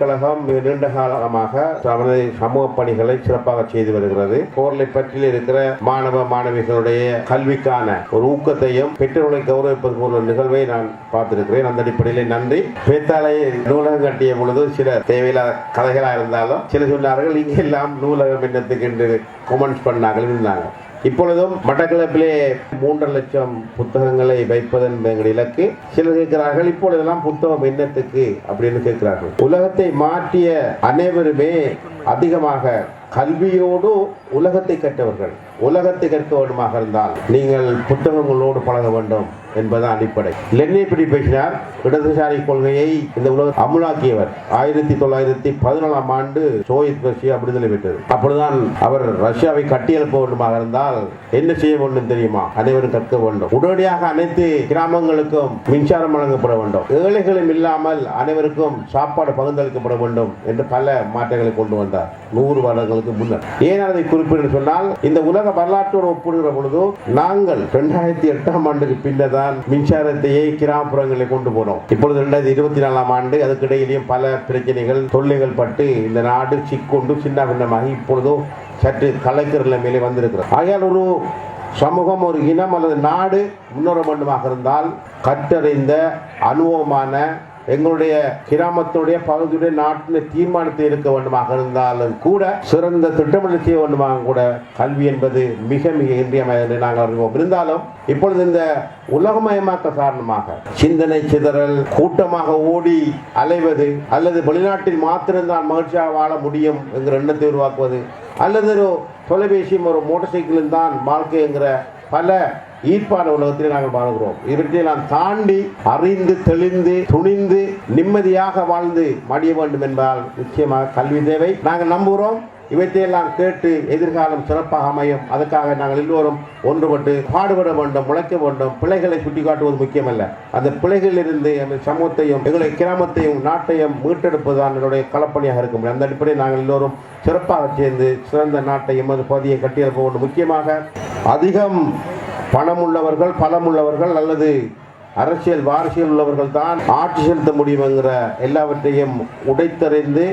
கழகம் நீண்ட காலமாக தமது சமூக பணிகளை சிறப்பாக செய்து வருகிறது. போர்லை பற்றியில் இருக்கிற மாணவ மாணவிகளுடைய கல்விக்கான ஒரு ஊக்கத்தையும் பெற்றோர்களை கௌரவிப்பது போன்ற நிகழ்வை நான் பார்த்திருக்கிறேன். அந்த அடிப்படையில் நன்றி. பேத்தாலை நூலகம் கட்டிய பொழுது சில தேவையில்லாத கதைகளாக இருந்தாலும் சில சொன்னார்கள் இங்கே எல்லாம் நூலகம் என்னத்துக்கு என்று கொமெண்ட்ஸ் பண்ணார்கள் இருந்தாங்க. இப்பொழுதும் மட்டக்களப்பிலே மூன்றரை லட்சம் புத்தகங்களை வைப்பதன் எங்கள் இலக்கு. சிலர் கேட்கிறார்கள் இப்பொழுதெல்லாம் புத்தகம் என்னத்துக்கு? அப்படின்னு கேட்கிறார்கள். உலகத்தை மாற்றிய அனைவருமே அதிகமாக கல்வியோடு உலகத்தை கற்றவர்கள். உலகத்தை கற்க வேண்டுமாக இருந்தால் நீங்கள் புத்தகங்களோடு பழக வேண்டும். என்பதான் அடிப்படை. லென்னை பிடி பேசினார் இடதுசாரி கொள்கையை இந்த உலகம் அமுலாக்கியவர். ஆயிரத்தி தொள்ளாயிரத்தி பதினாலாம் ஆண்டு சோவியத் ரஷ்யா விடுதலை பெற்றது. அப்பொழுதுதான் அவர் ரஷ்யாவை கட்டியெழுப்ப வேண்டுமாக இருந்தால் என்ன செய்ய வேண்டும் தெரியுமா? அனைவரும் கற்க வேண்டும். உடனடியாக அனைத்து கிராமங்களுக்கும் மின்சாரம் வழங்கப்பட வேண்டும். ஏழைகளும் இல்லாமல் அனைவருக்கும் சாப்பாடு பகிர்ந்தளிக்கப்பட வேண்டும் என்று பல மாற்றங்களை கொண்டு வந்தார். நூறு வருடங்களுக்கு முன்னர். ஏன் அதை குறிப்பிட்டு சொன்னால் இந்த உலக வரலாற்றோடு ஒப்பிடுகிற பொழுது நாங்கள் இரண்டாயிரத்தி எட்டாம் ஆண்டுக்கு பின்னர் தான் மின்சாரத்தையே கிராமப்புறங்களில் கொண்டு போனோம். இப்பொழுது ரெண்டாயிரத்தி இருபத்தி நாலாம் ஆண்டு அதுக்கிடையிலையும் பல பிரச்சனைகள் தொல்லைகள் பட்டு இந்த நாடு சிக்கொண்டு சின்ன பின்னமாகி இப்பொழுதும் சற்று கலைக்கிற நிலைமையிலே வந்திருக்கிறோம் ஆகையால் ஒரு சமூகம் ஒரு இனம் அல்லது நாடு முன்னோர வேண்டுமாக இருந்தால் கற்றறிந்த அனுபவமான எங்களுடைய கிராமத்துடைய பகுதியுடைய நாட்டின் தீர்மானத்தை இருக்க வேண்டுமாக இருந்தாலும் கூட சிறந்த திட்டமிடல் செய்ய வேண்டுமாக கூட கல்வி என்பது மிக மிக இன்றியமையாது என்று நாங்கள் அறிவோம். இருந்தாலும் இப்பொழுது இந்த உலகமயமாக்க காரணமாக சிந்தனை சிதறல் கூட்டமாக ஓடி அலைவது அல்லது வெளிநாட்டில் மாத்திரம்தான் மகிழ்ச்சியாக வாழ முடியும் என்கிற எண்ணத்தை உருவாக்குவது அல்லது ஒரு தொலைபேசியும் ஒரு மோட்டார் சைக்கிளும் தான் வாழ்க்கை என்கிற பல ஈர்ப்பான உலகத்தில் நாங்கள் வாழ்கிறோம். இவற்றை நாம் தாண்டி அறிந்து தெளிந்து துணிந்து நிம்மதியாக வாழ்ந்து மடிய வேண்டும் என்பதால் நிச்சயமாக கல்வி தேவை. நாங்கள் நம்புகிறோம். இவற்றையெல்லாம் கேட்டு எதிர்காலம் சிறப்பாக அமையும். அதுக்காக நாங்கள் எல்லோரும் ஒன்றுபட்டு பாடுபட வேண்டும் உழைக்க வேண்டும். பிள்ளைகளை சுட்டி காட்டுவது முக்கியமல்ல. அந்த பிள்ளைகளிலிருந்து எங்கள் சமூகத்தையும் எங்களுடைய கிராமத்தையும் நாட்டையும் மீட்டெடுப்பதுதான் என்னுடைய களப்பணியாக இருக்க முடியும். அந்த அடிப்படையில் நாங்கள் எல்லோரும் சிறப்பாக சேர்ந்து சிறந்த நாட்டை எமது பகுதியை கட்டியெழுப்ப வேண்டும். முக்கியமாக அதிகம் பணம் உள்ளவர்கள் பலம் உள்ளவர்கள் அல்லது அரசியல் வாரிசியல் உள்ளவர்கள் தான் ஆட்சி செலுத்த முடியுங்கிற எல்லாவற்றையும் உடைத்தறிந்து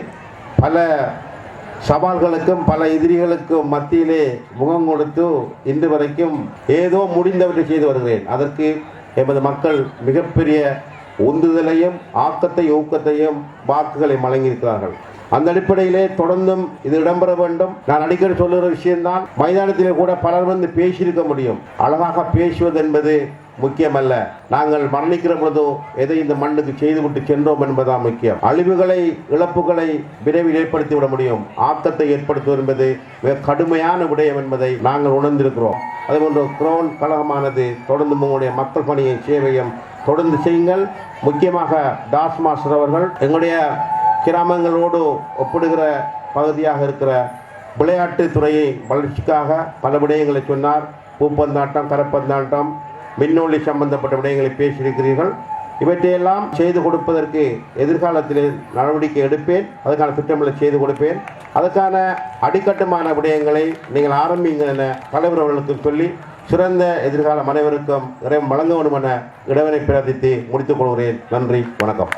பல சவால்களுக்கும் பல எதிரிகளுக்கும் மத்தியிலே முகம் கொடுத்து இன்று வரைக்கும் ஏதோ முடிந்தவற்றை செய்து வருகிறேன். அதற்கு எமது மக்கள் மிகப்பெரிய உந்துதலையும் ஆக்கத்தை ஊக்கத்தையும் வாக்குகளை வழங்கியிருக்கிறார்கள் அந்த அடிப்படையிலே தொடர்ந்தும் இது இடம்பெற வேண்டும். நான் அடிக்கடி சொல்லுகிற விஷயம்தான் மைதானத்திலே கூட பலர் வந்து பேசியிருக்க முடியும். அழகாக பேசுவது என்பது முக்கியமல்ல. நாங்கள் மரணிக்கிற பொழுதோ எதை இந்த மண்ணுக்கு செய்துவிட்டு சென்றோம் என்பதுதான் முக்கியம். அழிவுகளை இழப்புகளை விரைவில் ஏற்படுத்தி விட முடியும். ஆக்கத்தை ஏற்படுத்துவது என்பது மிக கடுமையான விடயம் என்பதை நாங்கள் உணர்ந்திருக்கிறோம். அதுபோன்று குரோன் கழகமானது தொடர்ந்து உங்களுடைய மக்கள் பணியை சேவையும் தொடர்ந்து செய்யுங்கள். முக்கியமாக தாஸ் மாஸ்டர் அவர்கள் எங்களுடைய கிராமங்களோடு ஒப்பிடுகிற பகுதியாக இருக்கிற விளையாட்டு துறையை வளர்ச்சிக்காக பல விடயங்களை சொன்னார். பூப்பந்தாட்டம் கரப்பந்தாட்டம் மின்னொளி சம்பந்தப்பட்ட விடயங்களை பேசியிருக்கிறீர்கள். இவற்றையெல்லாம் செய்து கொடுப்பதற்கு எதிர்காலத்தில் நடவடிக்கை எடுப்பேன். அதுக்கான திட்டங்களை செய்து கொடுப்பேன். அதுக்கான அடிக்கட்டுமான விடயங்களை நீங்கள் ஆரம்பிங்க என தலைவர் அவர்களுக்கு சொல்லி சிறந்த எதிர்காலம் அனைவருக்கும் இறைவன் வழங்க வேண்டும் என இறைவனை பிரார்த்தித்து முடித்துக் கொள்கிறேன். நன்றி வணக்கம்.